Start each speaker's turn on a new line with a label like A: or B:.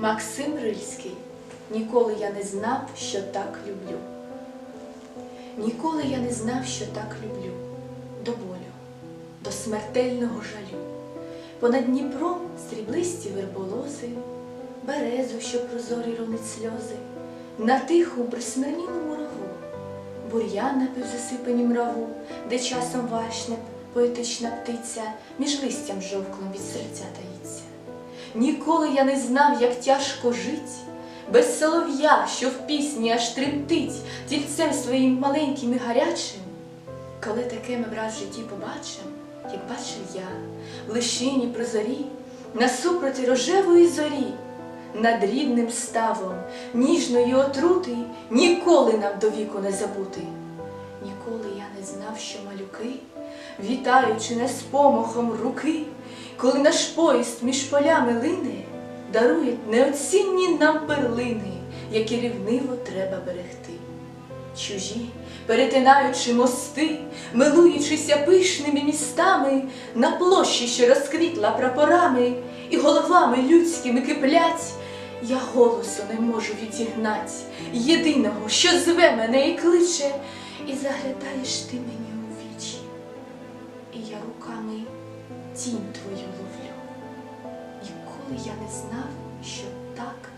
A: Максим Рильський. Ніколи я не знав, що так люблю. Ніколи я не знав, що так люблю. До болю, до смертельного жалю. Понад Дніпром сріблисті верболози, березу, що прозорі ронить сльози, на тиху присмирнілому рову, бур'ян напив засипані мраву, де часом вашня, поетична птиця, між листям жовклом від серця таїться. Ніколи я не знав, як тяжко жить, без солов'я, що в пісні аж тремтить тільцем своїм маленьким і гарячим. Коли таке ми враз в житті побачим, як бачив я, в лишині прозорі, насупроти рожевої зорі, над рідним ставом, ніжної отрути, ніколи нам до віку не забути. Ніколи я не знав, що малюки, вітаючи нас помахом руки, коли наш поїзд між полями лине, дарують неоцінні нам перлини, які рівниво треба берегти. Чужі, перетинаючи мости, милуючися пишними містами, на площі, що розквітла прапорами, і головами людськими киплять, я голосу не можу відігнать, єдиного, що зве мене і кличе, і заглядаєш ти мені у вічі, і я руками тінь твою ловлю. Ніколи я не знав, що так